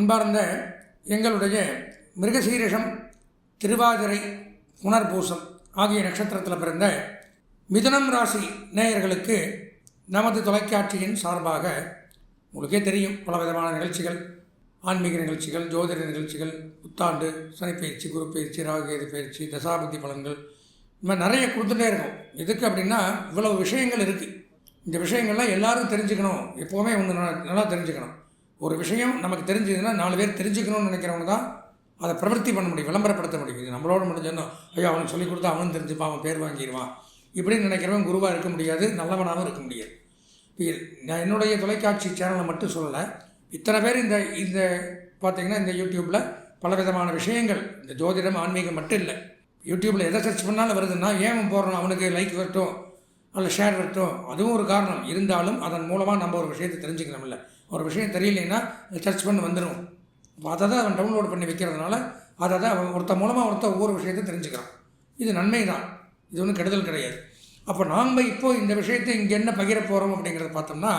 அன்பார்ந்த எங்களுடைய மிருகசீரிஷம் திருவாதிரை புனர்பூசம் ஆகிய நட்சத்திரத்தில் பிறந்த மிதுனம் ராசி நேயர்களுக்கு நமது தொலைக்காட்சியின் சார்பாக உங்களுக்கே தெரியும் பல விதமான நிகழ்ச்சிகள். ஆன்மீக நிகழ்ச்சிகள் ஜோதிட நிகழ்ச்சிகள் புத்தாண்டு சனிப்பயிற்சி குரு பயிற்சி ராகுகேது பயிற்சி தசாபுத்தி பலன்கள். இந்த மாதிரி நிறைய கொடுத்துட்டே இருக்கும். எதுக்கு அப்படின்னா இவ்வளவு விஷயங்கள் இருக்குது இந்த விஷயங்கள்லாம் எல்லாரும் தெரிஞ்சுக்கணும். எப்போவுமே ஒன்று நல்லா தெரிஞ்சுக்கணும். ஒரு விஷயம் நமக்கு தெரிஞ்சதுன்னா நாலு பேர் தெரிஞ்சுக்கணும்னு நினைக்கிறவங்க தான் அதை பிரவர்த்தி பண்ண முடியும் விளம்பரப்படுத்த முடியும். இது நம்மளோட முடிஞ்சோன்னா ஐயோ அவனுக்கு சொல்லிக் கொடுத்தா அவனும் தெரிஞ்சுப்பான் அவன் பேர் வாங்கிடுவான். இப்படின்னு நினைக்கிறவன் குருவாக இருக்க முடியாது நல்லவனாகவும் இருக்க முடியாது. இப்போ நான் என்னுடைய தொலைக்காட்சி சேனலை மட்டும் சொல்லலை இத்தனை பேர் இந்த இந்த பார்த்தீங்கன்னா இந்த யூடியூப்பில் பல விதமான விஷயங்கள் இந்த ஜோதிடம் ஆன்மீகம் மட்டும் இல்லை. யூடியூப்பில் எதை சர்ச் பண்ணாலும் வருதுன்னா ஏன் அவன் அவனுக்கு லைக் வரட்டும் அல்ல ஷேர் வரட்டும் அதுவும் ஒரு காரணம். இருந்தாலும் அதன் மூலமாக நம்ம ஒரு விஷயத்தை தெரிஞ்சுக்கணும்ல. ஒரு விஷயம் தெரியலைன்னா சர்ச் பண்ணி வந்துடும் அப்போ அதை தான் அவன் டவுன்லோட் பண்ணி வைக்கிறதுனால அதை தான் அவன் ஒருத்த மூலமாக ஒருத்த ஒவ்வொரு விஷயத்தை தெரிஞ்சுக்கிறான். இது நன்மை தான் இது ஒன்றும் கெடுதல் கிடையாது. அப்போ நாம் இப்போ இந்த விஷயத்தை இங்கே என்ன பகிர போகிறோம் அப்படிங்கிறத பார்த்தோம்னா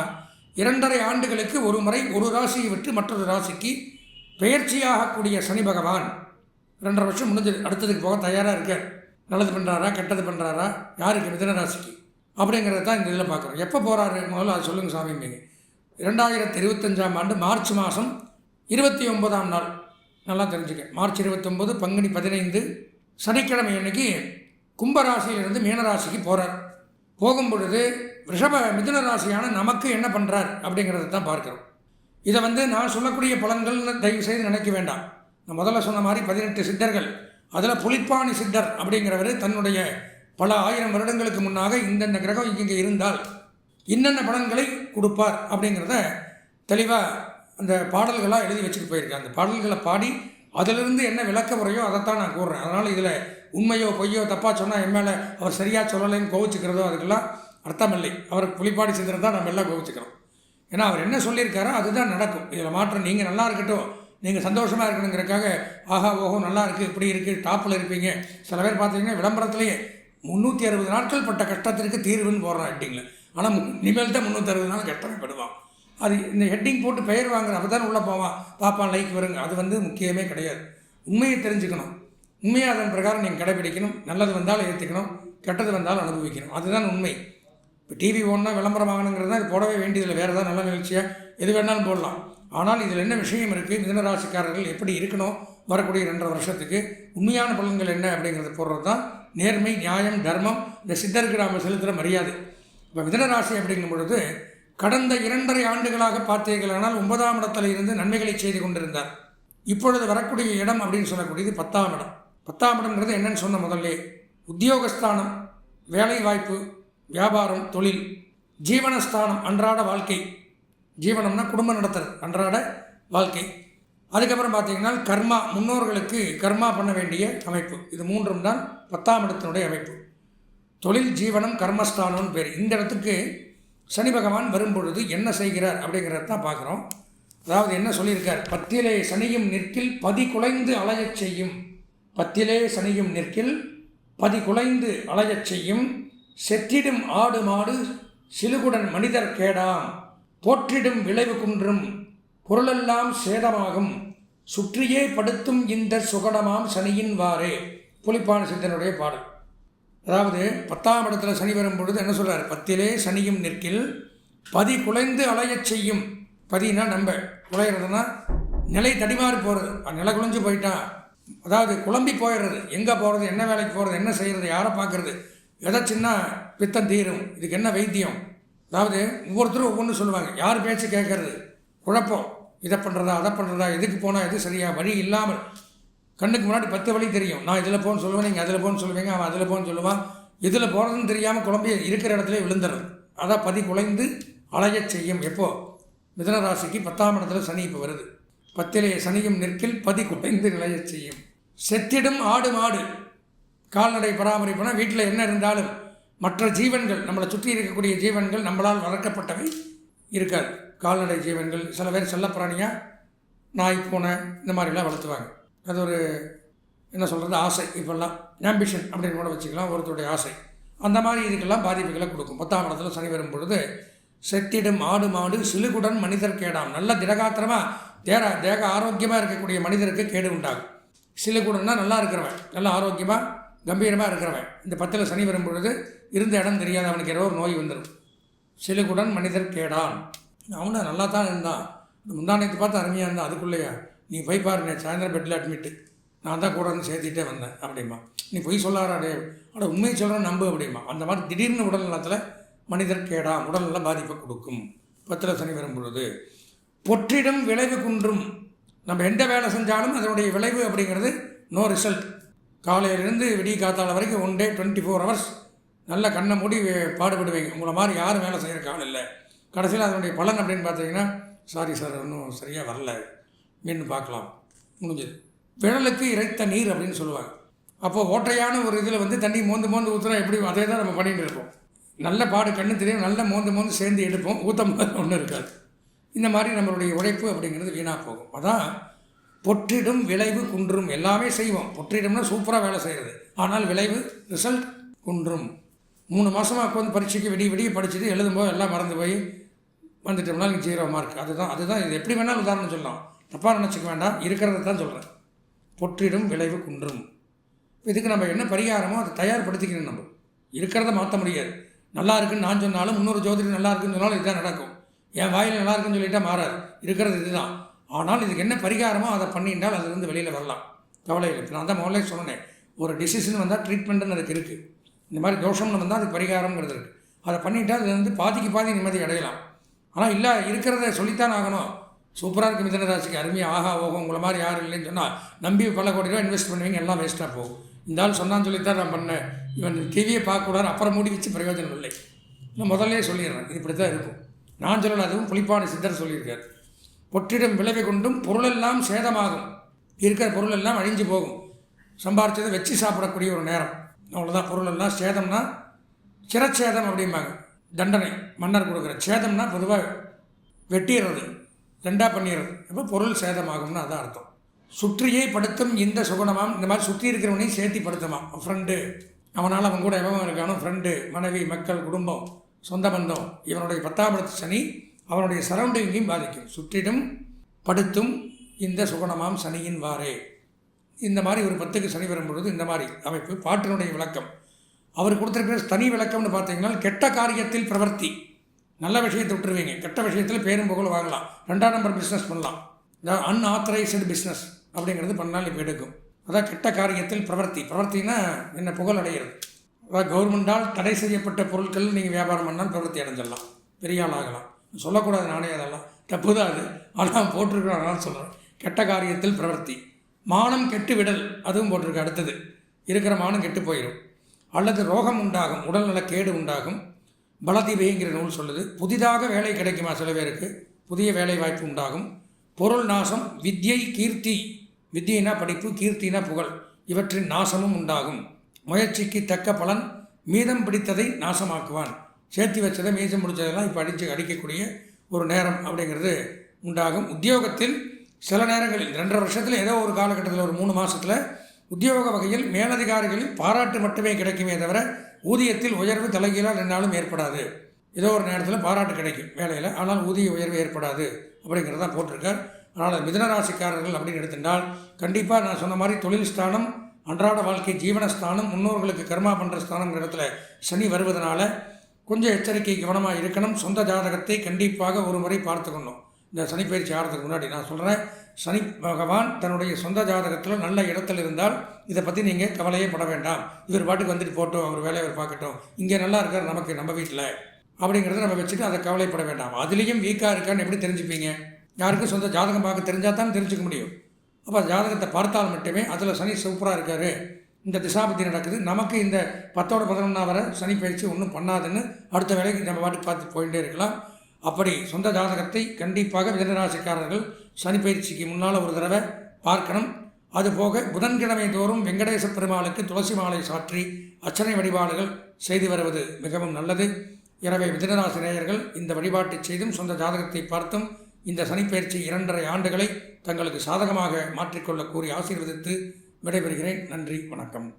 இரண்டரை ஆண்டுகளுக்கு ஒரு முறை ஒரு ராசியை விட்டு மற்றொரு ராசிக்கு பெயர்ச்சியாகக்கூடிய சனி பகவான் ரெண்டரை வருஷம் முடிஞ்சது அடுத்ததுக்கு போக தயாராக இருக்கார். நல்லது பண்ணுறாரா கெட்டது பண்ணுறாரா யாருக்கு மிதன ராசிக்கு? அப்படிங்கிறத தான் இந்த இதில் பார்க்குறோம். எப்போ போகிறாரு முதல்ல அது சொல்லுங்கள் சாமிங்க இரண்டாயிரத்தி இருபத்தஞ்சாம் ஆண்டு மார்ச் மாதம் இருபத்தி ஒன்பதாம் நாள். நல்லா தெரிஞ்சுக்க. மார்ச் இருபத்தொம்போது பங்குனி பதினைந்து சனிக்கிழமை அன்னைக்கு கும்பராசியிலிருந்து மீனராசிக்கு போகிறார் போகும் பொழுது ரிஷப மிதுன ராசியான நமக்கு என்ன பண்ணுறார் அப்படிங்கிறத தான் பார்க்குறோம். இதை வந்து நான் சொல்லக்கூடிய பலன்கள்னு தயவு செய்து நினைக்க வேண்டாம். நான் முதல்ல சொன்ன மாதிரி பதினெட்டு சித்தர்கள் அதில் புலிப்பாணி சித்தர் அப்படிங்கிறவர் தன்னுடைய பல ஆயிரம் வருடங்களுக்கு முன்னாக இந்தந்த கிரகம் இங்கே இருந்தால் என்னென்ன பலன்களை கொடுப்பார் அப்படிங்கிறத தெளிவாக அந்த பாடல்களாக எழுதி வச்சுட்டு போயிருக்கேன் அந்த பாடல்களை பாடி அதிலிருந்து என்ன விளக்க முறையோ அதைத்தான் நான் கூறுறேன். அதனால் இதில் உண்மையோ பொய்யோ தப்பாக சொன்னால் என் மேலே அவர் சரியாக சொல்லலைன்னு கோவிச்சுக்கிறதோ அதுக்கெல்லாம் அர்த்தம் இல்லை. புலிப்பாடி சிந்தனை தான் நம்ம எல்லாம் கோவிச்சுக்கிறோம். ஏன்னா அவர் என்ன சொல்லியிருக்காரோ அதுதான் நடக்கும். இதில் மாற்றம் நீங்கள் நல்லா இருக்கட்டும் நீங்கள் சந்தோஷமாக இருக்கணுங்கிறக்காக ஆஹா ஓஹோ நல்லா இருக்குது இப்படி இருக்குது டாப்பில் இருப்பீங்க. சில பேர் பார்த்தீங்கன்னா விளம்பரத்துலேயே முந்நூற்றி அறுபது நாட்கள் பட்ட கஷ்டத்திற்கு தீர்வுன்னு போடுறான் அப்படிங்களேன் ஆனால் இனிமேல் தான் முந்நூற்றி அறுபது நாள் படுவான் அது இந்த ஹெட்டிங் போட்டு பெயர் வாங்குற அப்போ தான் உள்ளே போவான். பாப்பான் லைக் வருங்க. அது வந்து முக்கியமே கிடையாது. உண்மையை தெரிஞ்சுக்கணும். உண்மையை அதன் பிரகாரம் நீங்கள் கடைபிடிக்கணும். நல்லது வந்தாலும் ஏற்றுக்கணும் கெட்டது வந்தாலும் அனுபவிக்கணும். அதுதான் உண்மை. இப்போ டிவி ஓடனா விளம்பரம் வாங்கணுங்கிறது தான் இது போடவே வேண்டியதில்லை. வேறு ஏதாவது நல்ல நிகழ்ச்சியாக எது வேணாலும் போடலாம். ஆனால் இதில் என்ன விஷயம் இருக்குது மிதனராசிக்காரர்கள் எப்படி இருக்கணும்? வரக்கூடிய ரெண்டரை வருஷத்துக்கு உண்மையான பலன்கள் என்ன அப்படிங்கிறத போடுறது தான் நேர்மை நியாயம் தர்மம். இந்த சித்தருக்கு நாம் செலுத்துகிற மரியாதை. இப்போ மிதனராசி அப்படிங்கும் பொழுது கடந்த இரண்டரை ஆண்டுகளாக பார்த்தீர்களானால் ஒன்பதாம் இடத்தில் இருந்து நன்மைகளை செய்து கொண்டிருந்தார். இப்பொழுது வரக்கூடிய இடம் அப்படின்னு சொல்லக்கூடியது பத்தாம் இடம். பத்தாம் இடம்ங்கிறது என்னன்னு சொன்ன முதல்ல உத்தியோகஸ்தானம் வேலை வாய்ப்பு வியாபாரம் தொழில் ஜீவனஸ்தானம் அன்றாட வாழ்க்கை. ஜீவனம்னா குடும்பம் நடத்துறது அன்றாட வாழ்க்கை. அதுக்கப்புறம் பார்த்தீங்கன்னா கர்மா முன்னோர்களுக்கு கர்மா பண்ண வேண்டிய அமைப்பு. இது மூன்றும் தான் பத்தாம் இடத்தினுடைய அமைப்பு. தொழில் ஜீவனம் கர்மஸ்தானம்னு பேர். இந்த இடத்துக்கு சனி பகவான் வரும்பொழுது என்ன செய்கிறார் அப்படிங்கிறத தான் பார்க்குறோம். அதாவது என்ன சொல்லியிருக்கார்? பத்திலே சனியும் நிற்கில் பதி குலைந்து அலையச் செய்யும். பத்திலே சனியும் நிற்கில் பதி குலைந்து அலையச் செய்யும். செற்றிடும் ஆடு மாடு சிலுகுடன் மனிதர் கேடாம். போற்றிடும் விளைவு குன்றும் பொருளெல்லாம் சேதமாகும். சுற்றியே படுத்தும் இந்த சுகடமாம் சனியின் வாரே புலிப்பான சித்தனுடைய பாடல். அதாவது பத்தாம் இடத்துல சனி வரும் பொழுது என்ன சொல்கிறார் பத்திலே சனியும் நிற்கில் பதி குலைந்து அலையச் செய்யும். பதினா நம்ப குலையிறதுனா நிலை தடிமாறி போகிறது நிலை குலைஞ்சு போயிட்டான் அதாவது குழம்பி போயிடுறது எங்கே போகிறது என்ன வேலைக்கு போகிறது என்ன செய்கிறது யாரை பார்க்குறது எதை சின்ன பித்தம் தீரும். இதுக்கு என்ன வைத்தியம்? அதாவது ஒவ்வொருத்தரும் ஒவ்வொன்றும் சொல்லுவாங்க. யார் பேச்சு கேட்கறது? குழப்பம். இதை பண்ணுறதா அதை பண்ணுறதா எதுக்கு போனால் எது சரியா? வழி இல்லாமல். கண்ணுக்கு முன்னாடி பத்து வழி தெரியும். நான் இதில் போன்னு சொல்லுவேன் நீங்கள் அதில் போன்னு சொல்லுவீங்க அவன் அதில் போன்னு சொல்லுவான். இதில் போகிறதுன்னு தெரியாமல் குழம்பு இருக்கிற இடத்துல விழுந்துடுறது. அதான் பதி குலைந்து அலையச் செய்யும். எப்போ? மிதனராசிக்கு பத்தாம் இடத்துல சனி இப்போ வருது. பத்திலே சனியும் நிற்கில் பதி குலைந்து நிலையச் செய்யும். செத்திடும் ஆடு மாடு. கால்நடை பராமரிப்புனா வீட்டில் என்ன இருந்தாலும் மற்ற ஜீவன்கள் நம்மளை சுற்றி இருக்கக்கூடிய ஜீவன்கள் நம்மளால் வளர்க்கப்பட்டவை இருக்காது. கால்நடை ஜீவன்கள் சில பேர் செல்லப்பிராணியாக நாய் பூனை இந்த மாதிரிலாம் வளர்த்துவாங்க. அது ஒரு என்ன சொல்கிறது ஆசை. இப்போல்லாம் ஆம்பிஷன் அப்படின்னு கூட வச்சுக்கலாம் ஒருத்தருடைய ஆசை. அந்த மாதிரி இதுக்கெல்லாம் பாதிப்புகளை கொடுக்கும். பத்தாம் இடத்துல சனி வரும் பொழுது செத்திடும் ஆடு மாடு சிலுகுடன் மனிதர் கேடாம். நல்ல திடகாத்திரமாக தேர தேக ஆரோக்கியமாக இருக்கக்கூடிய மனிதருக்கு கேடு உண்டாகும். சிலுகுடன்னா நல்லா இருக்கிறவன். நல்லா ஆரோக்கியமாக கம்பீரமாக இருக்கிறவன். இந்த பத்தில் சனி வரும் பொழுது இருந்த இடம் தெரியாது அவனுக்கு ஏதோ ஒரு நோய் வந்துடும் சிலுகுடன் மனிதர் கேடான் அவனும் நல்லா தான் இருந்தான் முந்தானத்தை பார்த்து அருமையாக இருந்தான். அதுக்குள்ளேயே நீ போய் பாருங்க சாயந்தரம் பெட்டில் அட்மிட்டு நான் தான் கூட வந்து சேர்த்திட்டே வந்தேன் அப்படிமா நீ பொய் சொல்லாராடே ஆனால் உண்மையை சொல்கிறேன் நம்பு அப்படிமா அந்த மாதிரி திடீர்னு உடல் நலத்தில் மனிதர் கேடா உடல்நலம் பாதிப்பை கொடுக்கும். பத்திர சனி வரும் பொழுது பொற்றிடம் விளைவு குன்றும். நம்ம எந்த வேலை செஞ்சாலும் அதனுடைய விளைவு அப்படிங்கிறது நோ ரிசல்ட் காலையிலேருந்து விடிய காத்தால வரைக்கும் one day twenty four hours நல்ல கண்ணை மூடி பாடுபடுவீங்க. உங்களை மாதிரி யாரும் வேலை செய்கிற காலம் இல்லை. கடைசியில் அதனுடைய பலன் அப்படின்னு பார்த்தீங்கன்னா சாரி சார் இன்னும் சரியாக வரல. மீண்டும் பார்க்கலாம். முடிஞ்சது. விழலுக்கு இறைத்த நீர் அப்படின்னு சொல்லுவாங்க. அப்போது ஓட்டையான ஒரு இதில் வந்து தண்ணி மோந்து மோந்து ஊற்றுனா எப்படி அதே தான் நம்ம பண்ணிட்டு இருப்போம். நல்ல பாடு கண்ணு தெரியும் நல்ல மோந்து மோந்து சேர்ந்து எடுப்போம் ஊத்தம் ஒன்றும் இருக்காது. இந்த மாதிரி நம்மளுடைய உழைப்பு அப்படிங்கிறது வீணாக போகும். அதான் பொற்றிடும் விளைவு குன்றும். எல்லாமே செய்வோம். பொற்றிடும்னா சூப்பராக வேலை செய்கிறது ஆனால் விளைவு ரிசல்ட் குன்றும். மூணு மாதமாக உட்காந்து பரீட்சைக்கு விடிய விடிய படிச்சுட்டு எழுதும்போது எல்லாம் மறந்து போய் வந்துட்டோம்னா நீங்கள் ஜீரோ மார்க். அதுதான் அதுதான். இது எப்படி வேணாலும் உதாரணம் சொல்லலாம். தப்பாக நினச்சிக்க வேண்டாம். இருக்கிறத தான் சொல்கிறேன் பொற்றிடும் விளைவு குன்றும். இதுக்கு நம்ம என்ன பரிகாரமோ அதை தயார்படுத்திக்கணும் நம்ம. இருக்கிறத மாற்ற முடியாது. நல்லா இருக்குன்னு நான் சொன்னாலும் இன்னொரு ஜோதிடர் நல்லா இருக்குன்னு சொன்னாலும் இதுதான் நடக்கும். என் வாயில் நல்லா இருக்குன்னு சொல்லிட்டா மாறாது. இருக்கிறது இதுதான். ஆனால் இதுக்கு என்ன பரிகாரமோ அதை பண்ணிட்டால் அதுலேருந்து வெளியில் வரலாம். கவலை இல்லை. நான் தான் முதல்ல சொன்னேன். ஒரு டிசிஷன் வந்தால் ட்ரீட்மெண்ட்டுன்னு அதுக்கு இருக்குது இந்த மாதிரி தோஷம்னு வந்தால் அதுக்கு பரிகாரங்கிறது இருக்குது அதை பண்ணிட்டால் அது வந்து பாதிக்கு பாதி நிம்மதி அடையலாம். ஆனால் இல்லை இருக்கிறத சொல்லித்தான் ஆகணும். சூப்பராக இருக்குது மிதனராசிக்கு அருமையாக ஆஹா ஓகம் உங்களை மாதிரி யாரும் இல்லைன்னு சொன்னால் நம்பி பல கோடி ரூபா இன்வெஸ்ட் பண்ணுவீங்க எல்லாம் வேஸ்ட்டாக போகும். இந்த ஆள் சொன்னான்னு சொல்லித்தான் நான் பண்ணேன். இவன் டிவியை பார்க்கக்கூடாது அப்புறம் மூடி வச்சு பிரயோஜனம் இல்லை. நான் முதல்லே சொல்லிடுறேன் இது இப்படி தான் இருக்கும். நான் சொல்லல அதுவும் புளிப்பான சித்தர் சொல்லியிருக்கார். பொற்றிடம் விளைவை கொண்டும் பொருளெல்லாம் சேதமாகும். இருக்கிற பொருள் எல்லாம் அழிஞ்சு போகும். சம்பாரித்ததை வச்சு சாப்பிடக்கூடிய ஒரு நேரம். அவ்வளோதான் பொருள் எல்லாம் சேதம்னா சிரச்சேதம் அப்படிம்பாங்க. தண்டனை மன்னர் கொடுக்குற சேதம்னா பொதுவாக வெட்டிடுறது. ரெண்டா பண்ணிடுறது அப்போ பொருள் சேதமாகும்னு அதான் அர்த்தம். சுற்றியே படுத்தும் இந்த சுகுணமாம். இந்த மாதிரி சுற்றி இருக்கிறவனையும் சேர்த்தி படுத்துமாம். ஃப்ரெண்டு அவனால் அவன் கூட எவன் இருக்கானோ ஃப்ரெண்டு மனைவி மக்கள் குடும்பம் சொந்த பந்தம். இவனுடைய பத்தாம் இடத்து சனி அவனுடைய சரௌண்டிங்கையும் பாதிக்கும். சுற்றிடும் படுத்தும் இந்த சுகுணமாம் சனியின் வாரே இந்த மாதிரி ஒரு பத்துக்கு சனி வரும் பொழுது இந்த மாதிரி அமைப்பு. பாட்டினுடைய விளக்கம். அவர் கொடுத்துருக்கிற தனி விளக்கம்னு பார்த்தீங்கன்னா கெட்ட காரியத்தில் பிரவர்த்தி. நல்ல விஷயத்தை விட்டுருவீங்க. கெட்ட விஷயத்தில் பேரும் புகழ் வாங்கலாம். ரெண்டாம் நம்பர் பிஸ்னஸ் பண்ணலாம். இந்த அன்ஆத்தரைஸ்டு பிஸ்னஸ் அப்படிங்கிறது பண்ணால் இப்போ எடுக்கும். அதான் கெட்ட காரியத்தில் பிரவர்த்தி. பிரவர்த்தினா என்ன? புகழ் அடைகிறது. அதாவது கவர்மெண்டால் தடை செய்யப்பட்ட பொருட்கள் நீங்கள் வியாபாரம் பண்ணால் பிரவர்த்தி அடைஞ்சிடலாம். பெரிய ஆள் ஆகலாம். சொல்லக்கூடாது நானே அதெல்லாம். தப்பு தான் அது. ஆனால் போட்டிருக்கிறோம் அதனால் சொல்கிறேன் கெட்ட காரியத்தில் பிரவர்த்தி. மானம் கெட்டு விடல் அதுவும் போட்டிருக்கு அடுத்தது. இருக்கிற மானம் கெட்டு போயிடும் அல்லது ரோகம் உண்டாகும் உடல்நல கேடு உண்டாகும். பலதீபைங்கிற நூல் சொல்லுது. புதிதாக வேலை கிடைக்குமா? சில பேருக்கு புதிய வேலை வாய்ப்பு உண்டாகும். பொருள் நாசம் வித்யை கீர்த்தி. வித்தியினா படிப்பு கீர்த்தினா புகழ். இவற்றின் நாசமும் உண்டாகும். முயற்சிக்கு தக்க பலன் மீதம் பிடித்ததை நாசமாக்குவான். சேர்த்தி வச்சதை மீதம் பிடிச்சதெல்லாம் இப்போ அடித்து அடிக்கக்கூடிய ஒரு நேரம் அப்படிங்கிறது உண்டாகும். உத்தியோகத்தில் சில நேரங்களில் ரெண்டரை வருஷத்தில் ஏதோ ஒரு காலகட்டத்தில் ஒரு மூணு மாதத்தில் உத்தியோக வகையில் மேலதிகாரிகளில் பாராட்டு மட்டுமே கிடைக்குமே தவிர ஊதியத்தில் உயர்வு தலைகீழால் ரெண்டாலும் ஏற்படாது. ஏதோ ஒரு நேரத்தில் பாராட்டு கிடைக்கும் வேலையில். ஆனால் ஊதிய உயர்வு ஏற்படாது அப்படிங்கிறத போட்டிருக்கார். அதனால் மிதனராசிக்காரர்கள் அப்படின்னு எடுத்துட்டால் கண்டிப்பாக நான் சொன்ன மாதிரி தொழில் ஸ்தானம் அன்றாட வாழ்க்கை ஜீவனஸ்தானம் முன்னோர்களுக்கு கர்மா பண்ணுற ஸ்தானங்கிற இடத்துல சனி வருவதனால கொஞ்சம் எச்சரிக்கை கவனமாக இருக்கணும். சொந்த ஜாதகத்தை கண்டிப்பாக ஒரு முறை பார்த்துக்கணும். இந்த சனிப்பயிற்சி ஆடுறதுக்கு ஆகிறதுக்கு முன்னாடி நான் சொல்கிறேன் சனி பகவான் தன்னுடைய சொந்த ஜாதகத்தில் நல்ல இடத்துல இருந்தால் இதை பற்றி நீங்கள் கவலையே பட வேண்டாம். இவர் பாட்டுக்கு வந்துட்டு போட்டோம் அவர் வேலையை அவர் பார்க்கட்டும். இங்கே நல்லா இருக்கார் நமக்கு நம்ம வீட்டில் அப்படிங்கிறத நம்ம வச்சுட்டு அதை கவலைப்பட வேண்டாம். அதுலேயும் வீக்காக இருக்கான்னு எப்படி தெரிஞ்சுப்பீங்க? யாருக்கும் சொந்த ஜாதகம் பார்க்க தெரிஞ்சால் தான் தெரிஞ்சுக்க முடியும். அப்போ ஜாதகத்தை பார்த்தால் மட்டுமே அதில் சனி சூப்பராக இருக்காரு. இந்த திசாபத்தி நடக்குது. நமக்கு இந்த பத்தோட பதினொன்றா வர சனி பயிற்சி ஒன்றும் பண்ணாதுன்னு அடுத்த வேலைக்கு நம்ம பாட்டுக்கு பார்த்து போயிட்டே இருக்கலாம். அப்படி சொந்த ஜாதகத்தை கண்டிப்பாக மிதனராசிக்காரர்கள் சனி பயிற்சிக்கு முன்னால் ஒரு தடவை பார்க்கணும். அதுபோக புதன்கிழமை தோறும் வெங்கடேச பெருமாளுக்கு துளசி மாலை சாற்றி அர்ச்சனை வழிபாடுகள் செய்து வருவது மிகவும் நல்லது. எனவே மிதனராசி நேயர்கள் இந்த வழிபாட்டை செய்தும் சொந்த ஜாதகத்தை பார்த்தும் இந்த சனிப்பயிற்சி இரண்டரை ஆண்டுகளை தங்களுக்கு சாதகமாக மாற்றிக்கொள்ள கூறி ஆசீர்வதித்து விடைபெறுகிறேன். நன்றி வணக்கம்.